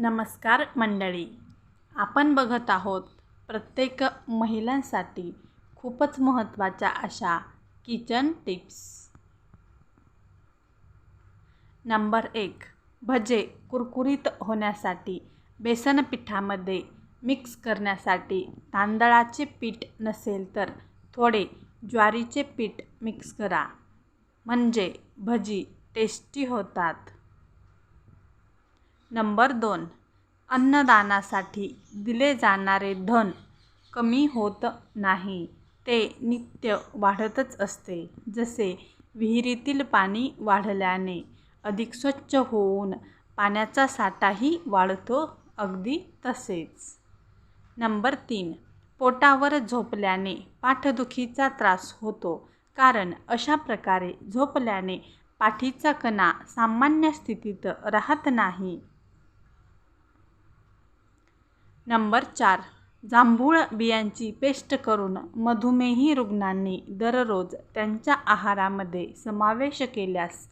नमस्कार मंडळी. आपण बघत आहोत प्रत्येक महिलांसाठी खूपच महत्त्वाच्या अशा किचन टिप्स. नंबर एक भजे कुरकुरीत होण्यासाठी बेसन पिठामध्ये मिक्स करण्यासाठी तांदळाचे पीठ नसेल तर थोडे ज्वारीचे पीठ मिक्स करा. म्हणजे भजी टेस्टी होतात. नंबर दोन. अन्नदानासाठी दिले जाणारे धन कमी होत नाही. ते नित्य वाढतच असते. जसे विहिरीतील पाणी वाढल्याने अधिक स्वच्छ होऊन पाण्याचा साठाही वाढतो अगदी तसेच. नंबर तीन. पोटावर झोपल्याने पाठदुखीचा त्रास होतो कारण अशा प्रकारे झोपल्याने पाठीचा कणा सामान्य स्थितीत राहत नाही. नंबर चार. जांभूळ बियांची पेस्ट करून मधुमेही रुग्णांनी दररोज त्यांच्या आहारामध्ये समावेश केल्यास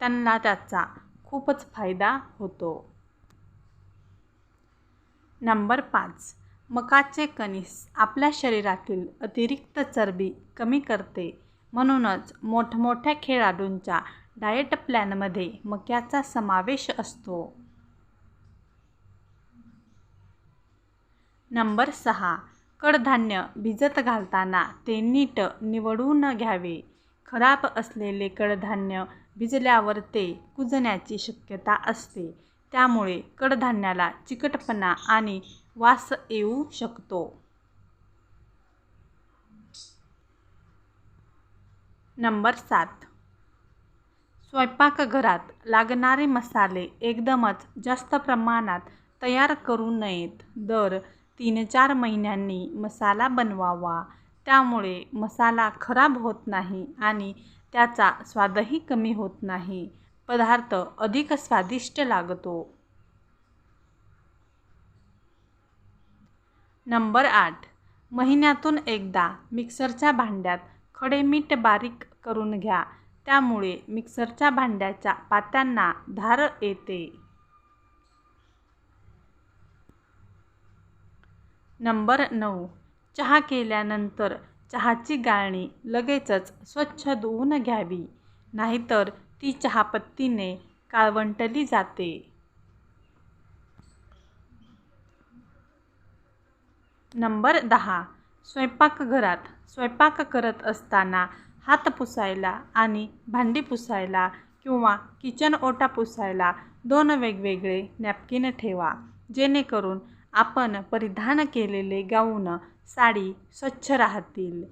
त्यांना त्याचा खूपच फायदा होतो. नंबर पाच. मकाचे कणीस आपल्या शरीरातील अतिरिक्त चरबी कमी करते. म्हणूनच मोठमोठ्या खेळाडूंच्या डाएट प्लॅनमध्ये मक्याचा समावेश असतो. नंबर सहा. कडधान्य भिजत घालताना ते नीट निवडून घ्यावे. खराब असलेले कडधान्य भिजल्यावर ते कुजण्याची शक्यता असते. त्यामुळे कडधान्याला चिकटपणा आणि वास येऊ शकतो. नंबर सात. स्वयंपाकघरात लागणारे मसाले एकदमच जास्त प्रमाणात तयार करू नयेत. दर तीन चार महिन्यांनी मसाला बनवावा. त्यामुळे मसाला खराब होत नाही आणि त्याचा स्वादही कमी होत नाही. पदार्थ अधिक स्वादिष्ट लागतो. नंबर आठ. महिन्यातून एकदा मिक्सरच्या भांड्यात खडे मीठ बारीक करून घ्या. त्यामुळे मिक्सरच्या भांड्याच्या पात्यांना धार येते. नंबर नऊ. चहा केल्यानंतर चहाची गाळणी लगेचच स्वच्छ धुवून घ्यावी. नाहीतर ती चहापत्तीने काळवंटली जाते. नंबर दहा. स्वयंपाकघरात स्वयंपाक करत असताना हात पुसायला आणि भांडी पुसायला किंवा किचन ओटा पुसायला दोन वेगवेगळे नॅपकिन ठेवा. जेणेकरून आपण परिधान केलेले गाऊन साडी स्वच्छ राहतील.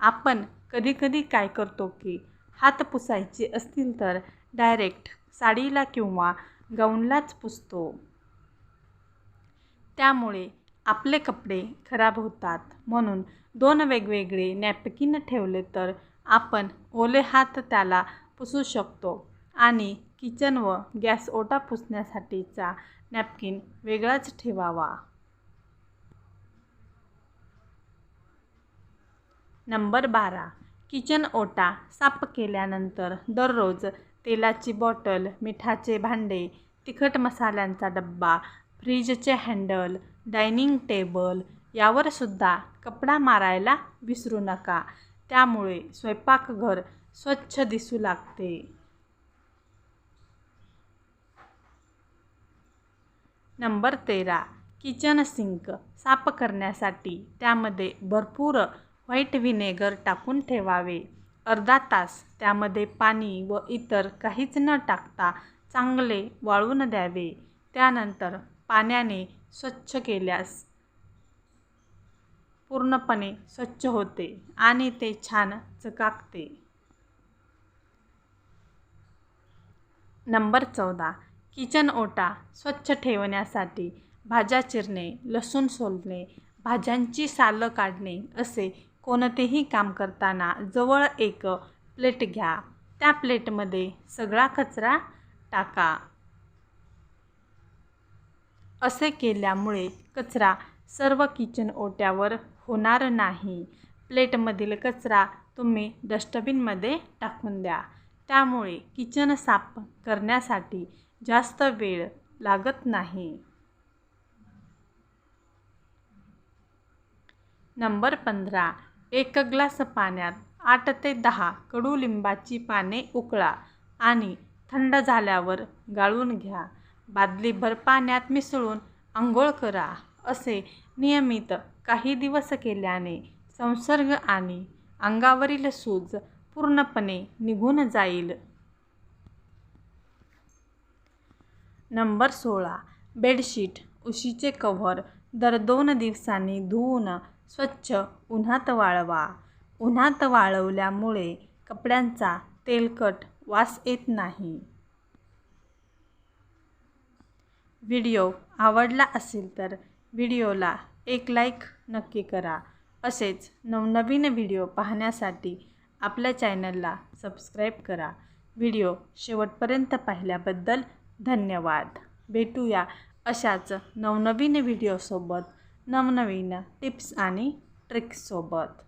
आपण कधीकधी काय करतो की हात पुसायचे असतील तर डायरेक्ट साडीला किंवा गाऊनलाच पुसतो. त्यामुळे आपले कपडे खराब होतात. म्हणून दोन वेगवेगळे नॅपकिन ठेवले तर आपण ओले हात त्याला पुसू शकतो आणि किचन व गॅस ओटा पुसण्यासाठीचा नॅपकिन वेगळाच ठेवावा. नंबर बारा. किचन ओटा साफ केल्यानंतर दररोज तेलाची बॉटल मिठाचे भांडे तिखट मसाल्यांचा डब्बा फ्रीजचे हँडल डायनिंग टेबल यावरसुद्धा कपडा मारायला विसरू नका. त्यामुळे स्वयंपाकघर स्वच्छ दिसू लागते. नंबर तेरा किचन सिंक साफ करण्यासाठी त्यामध्ये भरपूर व्हाईट व्हिनेगर टाकून ठेवावे. अर्धा तास त्यामध्ये पाणी व इतर काहीच न टाकता चांगले वाळून द्यावे. त्यानंतर पाण्याने स्वच्छ केल्यास पूर्णपणे स्वच्छ होते आणि ते छान चकाकते. नंबर चौदा किचन ओटा स्वच्छ ठेवण्यासाठी भाज्या चिरणे लसूण सोलणे भाज्यांची सालं काढणे असे कोणतेही काम करताना जवळ एक प्लेट घ्या. त्या प्लेटमध्ये सगळा कचरा टाका. असे केल्यामुळे कचरा सर्व किचन ओट्यावर होणार नाही. प्लेटमधील कचरा तुम्ही डस्टबिनमध्ये टाकून द्या. त्यामुळे किचन साफ करण्यासाठी जास्त वेळ लागत नाही. नंबर पंधरा. एक ग्लास पाण्यात आठ ते दहा कडुलिंबाची पाने उकळा आणि थंड झाल्यावर गाळून घ्या. बादलीभर पाण्यात मिसळून आंघोळ करा. असे नियमित काही दिवस केल्याने संसर्ग आणि अंगावरील सूज पूर्णपणे निघून जाईल. नंबर सोळा. बेडशीट उशीचे कव्हर दर दोन दिवसांनी धुवून स्वच्छ उन्हात वाळवा. उन्हात वाळवल्यामुळे कपड्यांचा तेलकट वास येत नाही. व्हिडिओ आवडला असेल तर व्हिडिओला एक लाईक नक्की करा. असेच नवनवीन व्हिडिओ पाहण्यासाठी आपल्या चॅनलला सबस्क्राईब करा. व्हिडिओ शेवटपर्यंत पाहिल्याबद्दल धन्यवाद. भेटूया अशाच नवनवीन व्हिडिओसोबत नवनवीन टिप्स आणि ट्रिक्ससोबत.